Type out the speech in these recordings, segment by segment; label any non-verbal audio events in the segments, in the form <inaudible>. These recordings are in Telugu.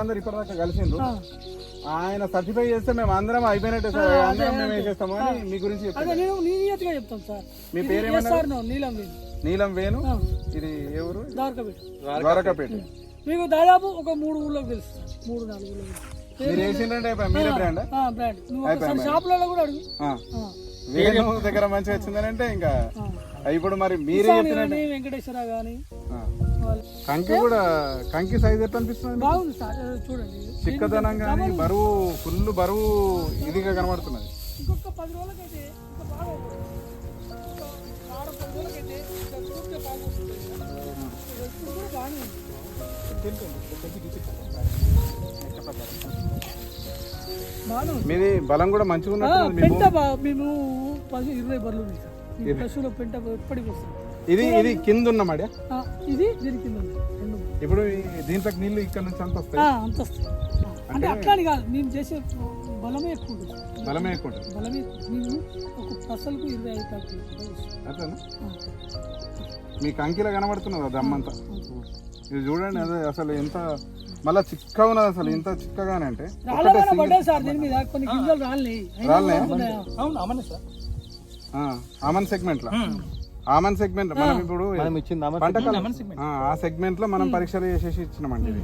మీ ఊరోళ్ళందరూ ఇప్పటిదాకా కలిసిండ్రు. ఆయన సర్టిఫై చేస్తే మేము అందరం అయిపోయినట్టే సార్. అందరం మేము వేసేస్తాము అని మీ గురించి చెప్తాను సార్. మీ ఇది పేరేమన్నారు? SR నో, నీలం వీధి నీలం వేణు. ఇది ఎవరు ద్వారకాపేట. మీకు దాదాపు ఒక మూడు ఊళ్ళోకి తెలుసు. మూడు నాలుగు తెలుసు. మీరు వేసిండ్రంటే అయిపోయి మీరే బ్రాండ్ ఆ, బ్రాండ్ నువ్వు ఒకసారి షాపులలో కూడా అడుగు. ఆ, వేణు దగ్గర మంచిగా వచ్చిందని అంటే ఇంకా. ఇప్పుడు మరి మీరే వెంకటేశ్వర కానీ కంకి కూడా కంకి సైజ్ ఎట్లా అనిపిస్తుంది? బాగుంది సార్. చూడండి. చిక్కదనం కానీ బరువు ఫుల్ బరువు ఇదిగా కనబడుతున్నది. ఇంకొక పది రోజులకైతే ఇంకా బాగా అవుతుంది. ఇంకొక వారం పది రోజులకైతే ఇంకా చూస్తే బాగుంటుంది ఇప్పుడు కూడా బాగానే ఉంది. బాగానే ఉంది. మీది బలం కూడా మంచిగా ఉన్నట్టు పెంట మేము పది ఇరవై బర్రెలు ఉన్నాయి సార్. పశువుల పెంట ఎప్పటికి వస్తుంది. ఇది ఇది కింద ఉన్న మడి? ఆ, ఇది దీని కింద ఇప్పుడు దీంట్లోకి నీళ్ళు ఇక్కడ నుంచి అంత వస్తాయి? ఆ, అంత వస్తుంది ఆ, అంటే అట్లా కాదు మేము చేసే బలమే ఎక్కువ ఉంటుంది. బలమే ఎక్కువ ఉంటుంది. బలమే. మేము ఒక పసలకు ఇరవై ఐదు ప్యాకెట్లు వస్తుంది. అట్లనా ఆ, మీ కంకిలో కనబడుతున్నది అది అమ్మంతా ఇది చూడండి అదే అసలు ఎంత మళ్ళా చిక్కగా ఉన్నది అసలు ఇంత చిక్కగానే అంటే? ఉన్నాయా? అవును ఆమన్ సెగ్మెంట్లో ఆమన్ సెగ్మెంట్ మనం ఇప్పుడు మనం ఇచ్చింది పంటకాలం ఆ, సెగ్మెంట్లో మనం పరీక్షలు చేసేసి ఇచ్చినామండి ఇది.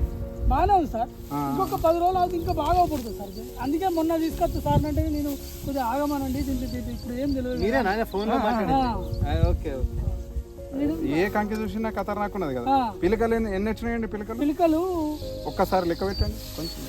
బాగానే ఉంది సార్. ఇంకొక పది రోజులు అవుతుంది ఇంకా బాగా పడుతుంది సార్. అందుకే మొన్న తీసుకొస్తా సార్ అంటే నేను కొద్దిగా ఆగమానండి దీంట్లో ఇప్పుడు ఏం తెలియదు మీరే నాయన ఫోన్లో మాట్లాడింది ఆ, ఓకే ఏ కంకి చూసినా ఖతర్నాక్ ఉన్నది కదా. పిలకలు ఎన్ని ఎన్ని వచ్చినాయండి పిలకలు? పిలకలు ఒక్కసారి లెక్క పెట్టండి. కొంచెం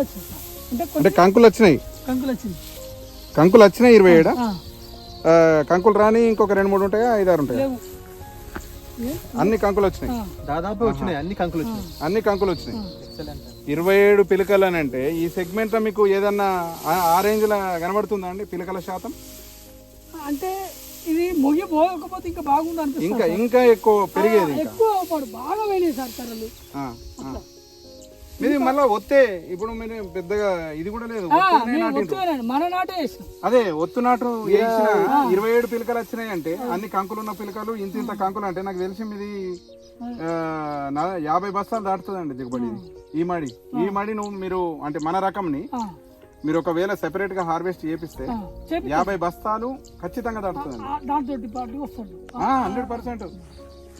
వచ్చింది అంటే కంకులు వచ్చినాయి కంకులు వచ్చింది కంకులు వచ్చినాయి ఇరవై ఏడా? కంకులు రాని ఇంకొక రెండు మూడు ఉంటాయా? ఐదు ఆరు ఉంటాయా? అన్ని కంకులు వచ్చినాయి దాదాపు వచ్చినాయి అన్ని కంకులు వచ్చినాయి అన్ని కంకులు వచ్చినాయి ఎక్సలెంట్ ఇరవై ఏడు పిలకలు అని అంటే ఈ సెగ్మెంట్లో మీకు ఏదన్నా ఆ- రేంజ్లో కనబడుతుందా అండి పిలకల శాతం? అంటే ఇది మొగి పోకపోతే ఇంకా బాగుంది అనిపిస్తుంది ఇంకా ఇంకా ఎక్కువ పెరిగేది ఎక్కువ బాగా పోయినాయి సార్ ఆ. మీది మళ్ళీ ఒత్తే ఇప్పుడు మీరు పెద్దగా ఇది కూడా లేదు మన నాటే అదే ఒత్తు నాటు వేసిన ఇరవై ఏడు పిలకలు వచ్చినాయి అంటే అన్ని కంకులు ఉన్న పిలకలు ఇంత ఇంత కంకులు అంటే నాకు తెలిసి మీది యాభై బస్తాలు దాటుతుందండి దిగుబడి. ఈ మడి. ఈ మడి నువ్వు మీరు అంటే మన రకంని మీరు ఒకవేళ సెపరేట్గా హార్వెస్ట్ చేపిస్తే యాభై బస్తాలు ఖచ్చితంగా దాటుతుందండి. Hundred percent.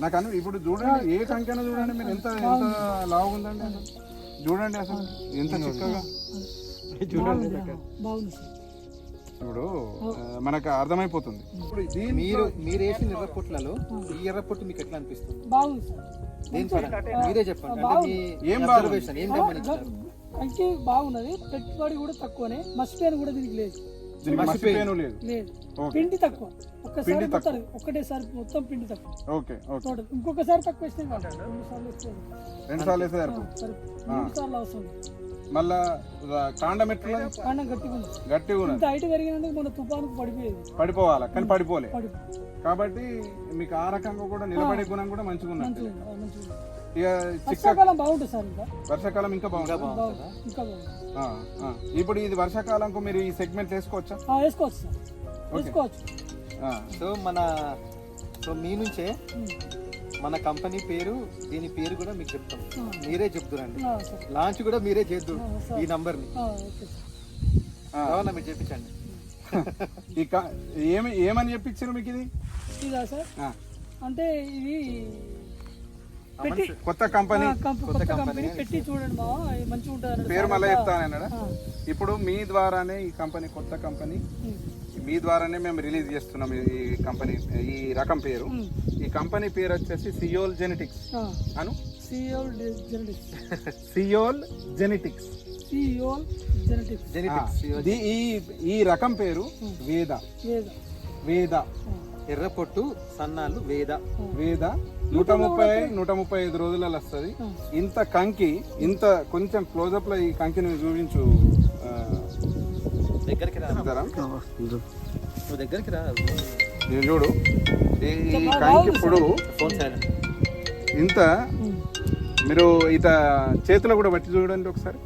నాకు అను ఇప్పుడు చూడండి ఏ కంకైనా చూడండి మీరు ఎంత ఎంత లావు ఉందండి అసలు. చూడండి అసలు ఎంత చిక్కగా. చూడండి. బాగుంది. సార్. ఇప్పుడు మనకు అర్థమైపోతుంది. మీరు మీరు వేసిన ఎర్ర పొట్లలో ఈ ఎర్ర పొట్టు మీకు ఎట్లా అనిపిస్తుంది? బాగుంది సార్. మీరే చెప్పండి. అంటే ఏం ఏం కంకి బాగున్నది. పెట్టుబడి కూడా తక్కువనే. మసిపోయిన కూడా దీనికి లేదు. దీనికి మసిపోయేను లేదు. పిండి తక్కువ. ఒక్కసారి మొత్తం ఒక్కటేసారి మొత్తం పిండి తక్కువ. Okay okay. ఇంకొకసారి తక్కువ వేస్తే రెండు సార్లు వేస్తే రెండు సార్లు వేసే సరిపో సరే మూడు సార్లు అవసరం మళ్ళా కాండం ఎట్లా? కాండం గట్టిగా గట్టిగా ఉన్నది హైట్ పెరిగినందుకు మన తుఫానుకు పడిపోయేది. పడిపోవాలా? కానీ పడిపోలే. కాబట్టి మీకు ఆ రకంగా కూడా నిలబడే గుణం కూడా మంచిగా ఉన్నట్టు ఇక వర్షాకాలం బాగుంటుంది సార్ ఇంకా. వర్షాకాలం ఇంకా బాగుంటుంది? బాగుంది ఇంకా బాగుంది ఆ, ఆ. ఇప్పుడు ఇది వర్షాకాలంకు మీరు ఈ సెగ్మెంట్ వేసుకోవచ్చా? ఆ, వేసుకోవచ్చు సార్. వేసుకోవచ్చు. ఆ, సో మన సో మీ నుంచే ఉమ్. మన కంపెనీ పేరు దీని పేరు కూడా మీకు చెప్తాం. మీరే చెప్తురండి ఆ, సరే లాంచ్ కూడా మీరే చేద్దు. ఈ నంబర్ని ఆ, ఓకే సార్. ఆ. కావాలా మీరు చెప్పించండి. ఈ క- ఏమి ఏమని చెప్పించారు మీకు ఇది? ఇదా సార్? ఆ, అంటే ఇది పెట్టి కొత్త కంపెనీ కొత్త కంపెనీ పెట్టి చూడండి మా మంచిగా ఉంటుంది పేరు మళ్ళీ చెప్తానన్నాడా ఇప్పుడు మీ ద్వారానే ఈ కంపెనీ కొత్త కంపెనీ మీ ద్వారానే మేము రిలీజ్ చేస్తున్నాం ఈ ఈ కంపెనీ ఈ రకం పేరు. ఈ కంపెనీ పేరు వచ్చేసి సియోల్ జెనెటిక్స్. అను? Seoul genetics. <laughs> Seoul genetics. Seoul genetics. Genetics ఈ ఈ రకం పేరు వేద. వేద. వేద. ఎర్ర పొట్టు సన్నాలు వేద. వేద నూట ముప్పై నూట ముప్పై ఐదు రోజులలో వస్తుంది. ఇంత కంకి ఇంత కొంచెం క్లోజప్లో ఈ కంకిని చూపించు ఆ, దగ్గరికి నువ్వు దగ్గరికి రా. ఇది చూడు. ఈ కాయకి ఇప్పుడు ఇంత మీరు ఇట చేతిలో కూడా బట్టి చూడండి ఒకసారి.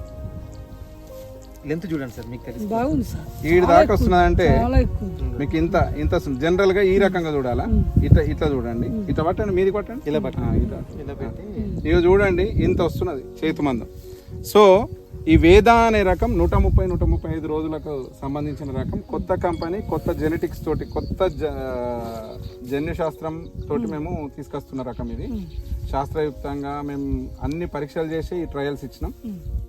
లెంత్ చూడండి సార్ మీకు తెలిసి. బాగుంది సార్. ఈడి దాకా వస్తున్నదంటే చాలా ఎక్కువ. ఉంది. మీకు ఇంత ఇంత వస్తుంది. జనరల్గా ఈ రకంగా చూడాలా? ఇట్లా ఇట్లా చూడండి. ఇట్లా పట్టండి. మీది పట్టండి. ఇలా పట్టండి. ఇట్లా. ఇలా పెట్టి ఇక చూడండి ఇంత వస్తున్నది చేతు మందం. సో ఈ వేద అనే రకం నూట ముప్పై నూట ముప్పై ఐదు రోజులకు సంబంధించిన రకం. కొత్త కంపెనీ కొత్త జెనెటిక్స్ తోటి కొత్త జ- జన్యు శాస్త్రం తోటి మేము తీసుకొస్తున్న రకం ఇది. శాస్త్రయుక్తంగా మేము అన్ని పరీక్షలు చేసి ఈ ట్రయల్స్ ఇచ్చినాం.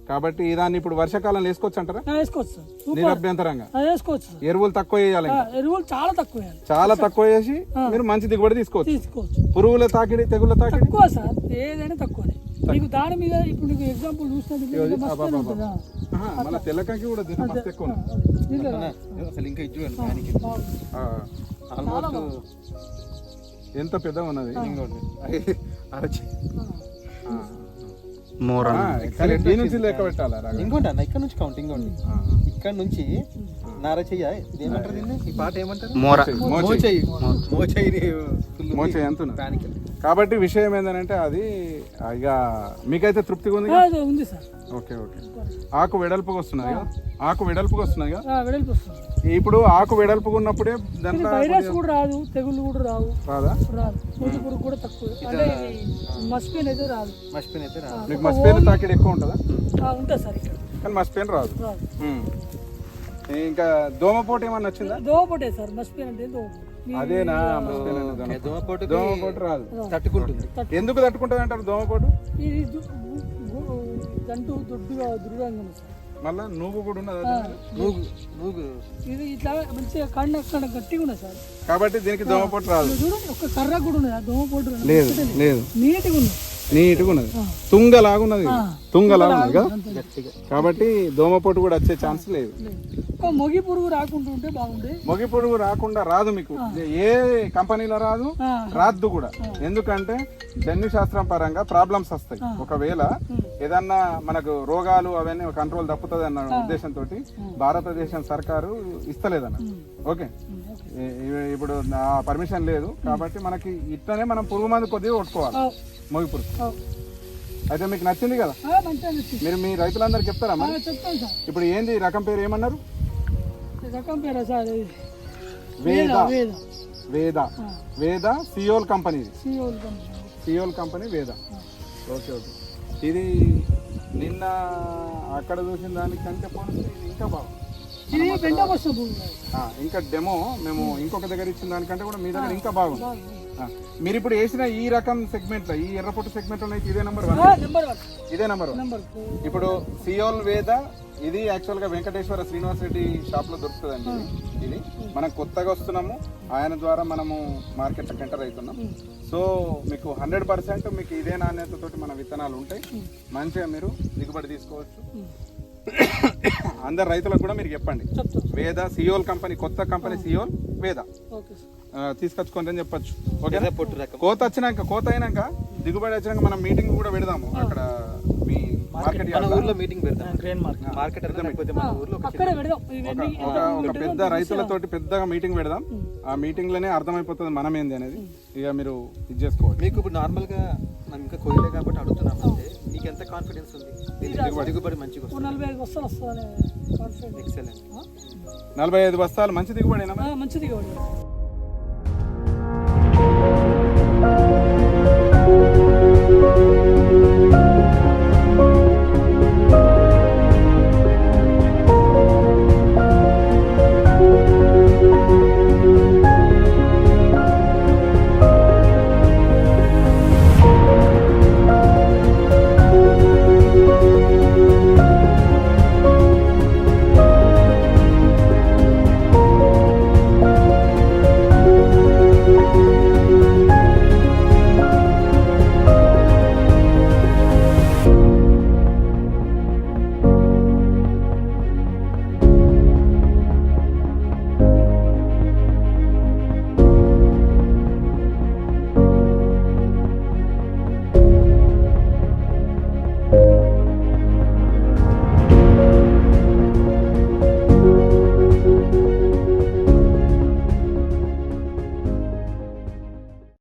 కాబట్టి దాన్ని ఇప్పుడు వర్షాకాలంలో వేసుకోవచ్చు అంటారా? ఆ, వేసుకోవచ్చు నిరభ్యంతరంగా. ఆ, వేసుకోవచ్చు సార్. ఎరువులు తక్కువ వేయాలి ఆ, ఎరువులు చాలా తక్కువ చాలా తక్కువ వేసి మీరు మంచి దిగుబడి తీసుకోవచ్చు. తీసుకోవచ్చు. పురుగుల తాకిడి తెగుళ్ళ తాకిడి? తక్కువ సార్. ఏదైనా తక్కువనే. నీకు దాని మీద ఇప్పుడు నీకు ఎగ్జాంపుల్ చూసినట్టు మళ్ళీ తెల్లకాకి కూడా ఎక్కువ అసలు ఇంకా. ఆ, ఆల్మోస్ట్ ఎంత పెద్ద ఉన్నది? అరచి. ఆ. మోర్ ఆ, కానీ దీని నుంచి లెక్క పెట్టాలా? ఇంకోటి అన్న ఇక్కడ నుంచి కౌంట్ ఇంకోటి. ఇక్కడ నుంచి నార చెయ్య? ఇది ఏమంటారు దీన్ని? ఈ పాట ఏమంటారు? మోర. మోచెయ్యి. మోచెయ్యి మోచెయ్యి ఫుల్ మోచెయ్యి ఎంత ఉన్నది? దానికి. కాబట్టి విషయం ఏంటంటే అది ఇక మీకైతే తృప్తిగా ఉంది ఉంది సార్. Okay okay. ఆకు వెడల్పుగా వస్తున్నది కదా ఆకు వెడల్పుగా ఆ, వెడల్పు వస్తుంది. ఇప్పుడు ఆకు వెడల్పుగా ఉన్నప్పుడే దాంట్లో వైరస్ కూడా రాదు తెగుళ్ళు కూడా రావు. రాదా? రాదు. మొద్దు పురుగు కూడా తక్కువ. అంటే మస్పెయిన్ అయితే రాదు. మర్చిపోయిన అయితే రా మీకు మస్పేన్ తాకిడి ఎక్కువ ఉంటుందా? ఆ, ఉంటుంది సార్ ఇక్కడ. కానీ మస్పేన్ రాదు. రాదు. ఇంకా దోమపోటు ఏమన్నా వచ్చిందా? దోమపోటే సార్ మస్పెయిన్ అంటే దోమపోటు అదేనా? దోమపోటు దోమపోటు రాదు. తట్టుకుంటుంది. ఎందుకు తట్టుకుంటుంది అంటారు దోమపోటు దంటు దొడ్డుగా దృఢంగా ఉంది సార్. మళ్ళా నువ్వు కూడా ఉన్నది నూగు. నూగు ఇది ఇట్లా మంచిగా కన్ను అక్కడ గట్టిగా ఉన్నది సార్. కాబట్టి దీనికి దోమపోటు రాదు. ఇది చూడండి ఒక కర్ర కూడా ఉన్నది. ఆ దోమపోటు ఉన్నది. లేదు లేదు. నీట్గా ఉన్నది. నీట్గా ఉన్నది. తుంగలాగున్నది తుంగలాగున్నది కదా? గట్టిగా. కాబట్టి దోమపోటు కూడా వచ్చే ఛాన్స్ లేదు. మొగి పురుగు రాకుండా ఉంటే బాగుండే. మొగి పొడుగు రాకుండా రాదు మీకు. ఏ కంపెనీలో రాదు ఆ, రాద్దు కూడా. ఎందుకంటే జన్యు శాస్త్రం పరంగా ప్రాబ్లమ్స్ వస్తాయి. ఒకవేళ ఏదన్నా మనకు రోగాలు అవన్నీ కంట్రోల్ తప్పుతుంది అన్న ఉద్దేశంతో భారతదేశం సర్కారు ఇస్తలేదన్న. ఓకే. ఇప్పుడు నా పర్మిషన్ లేదు కాబట్టి మనకి ఇట్లనే మనం పురుగు మందు కొద్దిగా కొట్టుకోవాలి. మొగి పురుగు. అయితే మీకు నచ్చింది కదా? మీరు మీ రైతులందరికీ చెప్తారా ఇప్పుడు ఏంది? రకం పేరు ఏమన్నారు? Sir. Veda. Veda Veda. Seoul company. Seoul company. Seoul company Veda. Okay okay. ఇది నిన్న అక్కడ చూసిన దానికంటే పోలిస్తే ఇది ఇంకా బాగుంది. ఇంకా డెమో మేము ఇంకొక దగ్గర ఇచ్చిన దానికంటే కూడా మీ దగ్గర ఇంకా బాగుంది. మీరు ఇప్పుడు వేసిన ఈ రకం సెగ్మెంట్లో ఈ ఎర్రపొట్టు సెగ్మెంట్లో ఇదే నెంబర్ వన్? ఇదే నెంబర్ వన్. ఇప్పుడు సియోల్ వేద ఇది యాక్చువల్గా వెంకటేశ్వర శ్రీనివాస్ రెడ్డి షాప్లో దొరుకుతుందండి ఇది. ఇది మనం కొత్తగా వస్తున్నాము. ఆయన ద్వారా మనము మార్కెట్ ఎంటర్ అవుతున్నాం. సో మీకు హండ్రెడ్ పర్సెంట్ మీకు ఇదే నాణ్యతతోటి మన విత్తనాలు ఉంటాయి. మంచిగా మీరు దిగుబడి తీసుకోవచ్చు. అందరు రైతులకు కూడా మీరు చెప్పండి. వేద సియోల్ కంపెనీ కొత్త కంపెనీ సియోల్ వేద. తీసుకొచ్చుకోండి అని చెప్పొచ్చు. ఓకే ఎర్ర పొట్టు రకం. కోత వచ్చినాక కోత అయినాక దిగుబడి వచ్చినాక మనం మీటింగ్ కూడా పెడదాము. అక్కడ మీ మార్కెట్ మన ఊర్లో మీటింగ్ పెడతాం గ్రెయిన్ మార్కెట్ మార్కెట్ అన్నా లేకపోతే మన ఊర్లో ఒక అక్కడే పెడదాం. ఇవన్నీ ఒక ఒక పెద్ద రైతులతోటి పెద్దగా మీటింగ్ పెడదాం. ఆ మీటింగ్లోనే అర్థమైపోతుంది మనం ఏంది అనేది ఇక మీరు ఇది చేసుకోవచ్చు. మీకు ఇప్పుడు నార్మల్గా మనం ఇంకా కోయలే కాబట్టి అడుగుతున్నాం అంటే మీకు ఎంత కాన్ఫిడెన్స్ ఉంది? దిగుబడి దిగుబడి మంచిగా వస్తుంది? నలభై ఐదు ఎక్సలెంట్ నలభై ఐదు బస్తాలు మంచి దిగుబడి. Thank you.